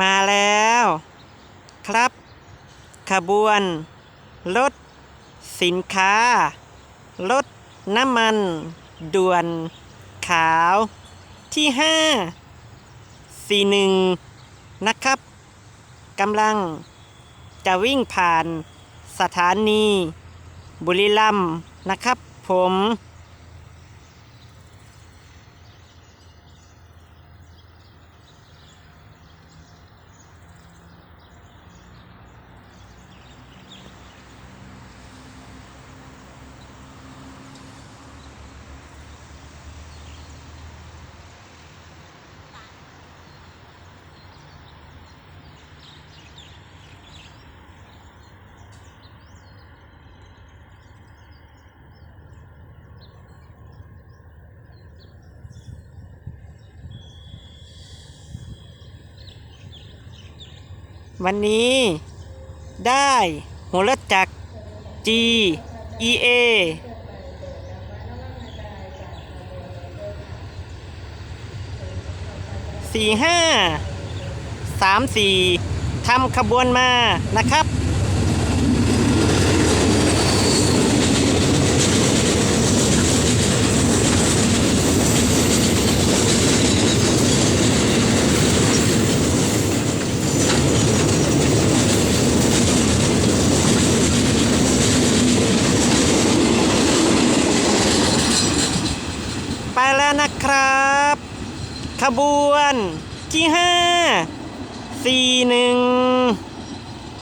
มาแล้ว ครับ ขบวน รถ สินค้า รถ น้ำมัน ด่วน ขาว ที่ห้าสี่หนึ่งนะครับกำลัง จะวิ่งผ่านสถานี บุรีรัมย์นะครับผม วันนี้ได้หัวรถจักร G E A สี่ห้าสามสี่ทำขบวนมานะครับ ไปแล้วนะครับ ขบวนที่ห้าสี่หนึ่ง